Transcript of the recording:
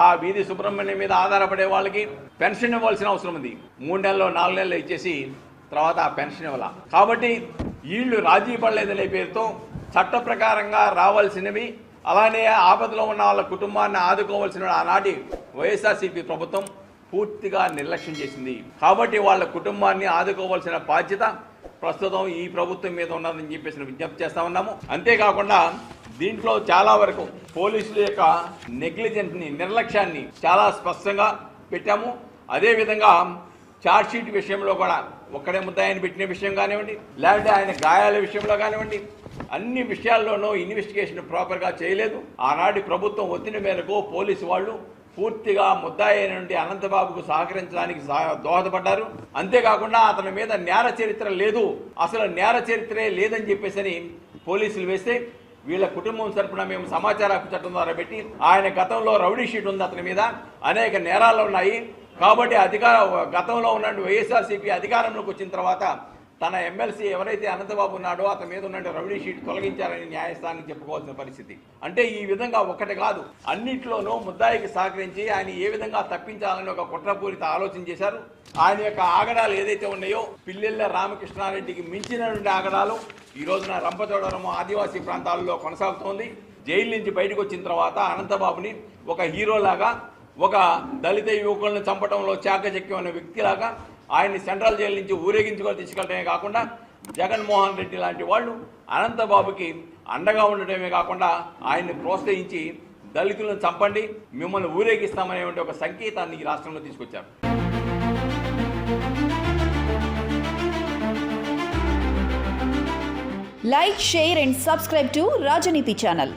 ఆ వీధి సుబ్రహ్మణ్యం మీద ఆధారపడే వాళ్ళకి పెన్షన్ ఇవ్వాల్సిన అవసరం ఉంది. మూడు నెలలు నాలుగు నెలలు ఇచ్చేసి తర్వాత ఆ పెన్షన్ ఇవ్వాల. కాబట్టి వీళ్ళు రాజీ పడలేదనే పేరుతో చట్ట ప్రకారంగా రావాల్సినవి అలానే ఆపదలో ఉన్న వాళ్ళ కుటుంబాన్ని ఆదుకోవాల్సిన ఆనాటి వైఎస్ఆర్సీపీ ప్రభుత్వం పూర్తిగా నిర్లక్ష్యం చేసింది. కాబట్టి వాళ్ళ కుటుంబాన్ని ఆదుకోవాల్సిన బాధ్యత ప్రస్తుతం ఈ ప్రభుత్వం మీద ఉన్నదని చెప్పేసి విజ్ఞప్తి చేస్తా ఉన్నాము. అంతేకాకుండా దీంట్లో చాలా వరకు పోలీసుల యొక్క నెగ్లిజెన్స్ని నిర్లక్ష్యాన్ని చాలా స్పష్టంగా పెట్టాము. అదేవిధంగా ఛార్జ్ షీట్ విషయంలో కూడా ఒక్కడే ముద్దాయని పెట్టిన విషయం కానివ్వండి లేదంటే ఆయన గాయాల విషయంలో కానివ్వండి అన్ని విషయాల్లోనూ ఇన్వెస్టిగేషన్ ప్రాపర్గా చేయలేదు. ఆనాటి ప్రభుత్వం ఒత్తిడి మేరకు పోలీసు వాళ్ళు పూర్తిగా ముద్దాయి నుండి అనంతబాబుకు సహకరించడానికి దోహదపడ్డారు. అంతేకాకుండా అతని మీద నేర చరిత్ర లేదు. అసలు నేర చరిత్రే లేదని చెప్పేసి పోలీసులు వేస్తే వీళ్ళ కుటుంబం తరపున మేము సమాచార హక్కు చట్టం ద్వారా పెట్టి ఆయన గతంలో రౌడీ షీట్ ఉంది అతని మీద. అనేక నేరాలు ఉన్నాయి. కాబట్టి అధికార గతంలో ఉన్న వైఎస్ఆర్సీపీ అధికారంలోకి వచ్చిన తర్వాత తన ఎమ్మెల్సీ ఎవరైతే అనంతబాబు ఉన్నాడో అతని మీద ఉన్న రౌడీ షీట్ తొలగించారని న్యాయస్థానం చెప్పుకోవాల్సిన పరిస్థితి. అంటే ఈ విధంగా ఒక్కటి కాదు అన్నిట్లోనూ ముద్దాయికి సహకరించి ఆయన ఏ విధంగా తప్పించాలని ఒక కుట్రపూరిత ఆలోచన చేశారు. ఆయన యొక్క ఆగడాలు ఏదైతే ఉన్నాయో పిల్లెళ్ళ రామకృష్ణారెడ్డికి మించినటువంటి ఆగడాలు ఈ రోజున రంపచోడవరం ఆదివాసీ ప్రాంతాల్లో కొనసాగుతోంది. జైలు నుంచి బయటకు వచ్చిన తర్వాత అనంతబాబుని ఒక హీరోలాగా ఒక దళిత యువకులను చంపడంలో చాకచక్యం అనే వ్యక్తిలాగా ఆయన్ని సెంట్రల్ జైలు నుంచి ఊరేగించుకొని తీసుకెళ్ళడమే కాకుండా జగన్మోహన్ రెడ్డి లాంటి వాళ్ళు అనంతబాబుకి అండగా ఉండటమే కాకుండా ఆయన్ని ప్రోత్సహించి దళితులను చంపండి మిమ్మల్ని ఊరేగిస్తామనేటువంటి ఒక సంకేతాన్ని ఈ రాష్ట్రంలో తీసుకొచ్చారు. Like share and subscribe to Rajaneeti channel